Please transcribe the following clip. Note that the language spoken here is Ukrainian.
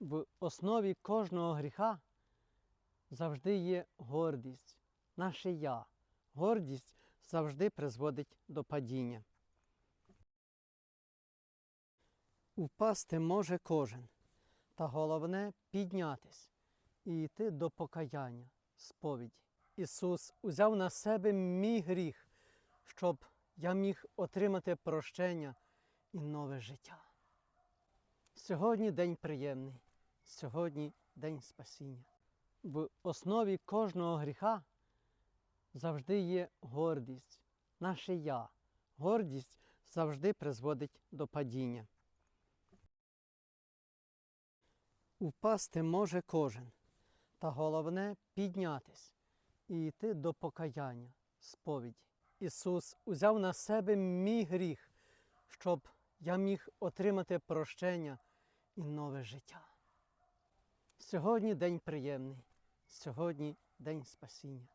В основі кожного гріха завжди є гордість, наше я. Гордість завжди призводить до падіння. Упасти може кожен, та головне піднятись і йти до покаяння, сповіді. Ісус узяв на себе мій гріх, щоб я міг отримати прощення і нове життя. Сьогодні день приємний, сьогодні день спасіння. В основі кожного гріха завжди є гордість, наше я. Гордість завжди призводить до падіння. Упасти може кожен, та головне піднятись і йти до покаяння, сповіді. Ісус узяв на себе мій гріх, щоб я міг отримати прощення і нове життя. Сьогодні день приємний, сьогодні день спасіння.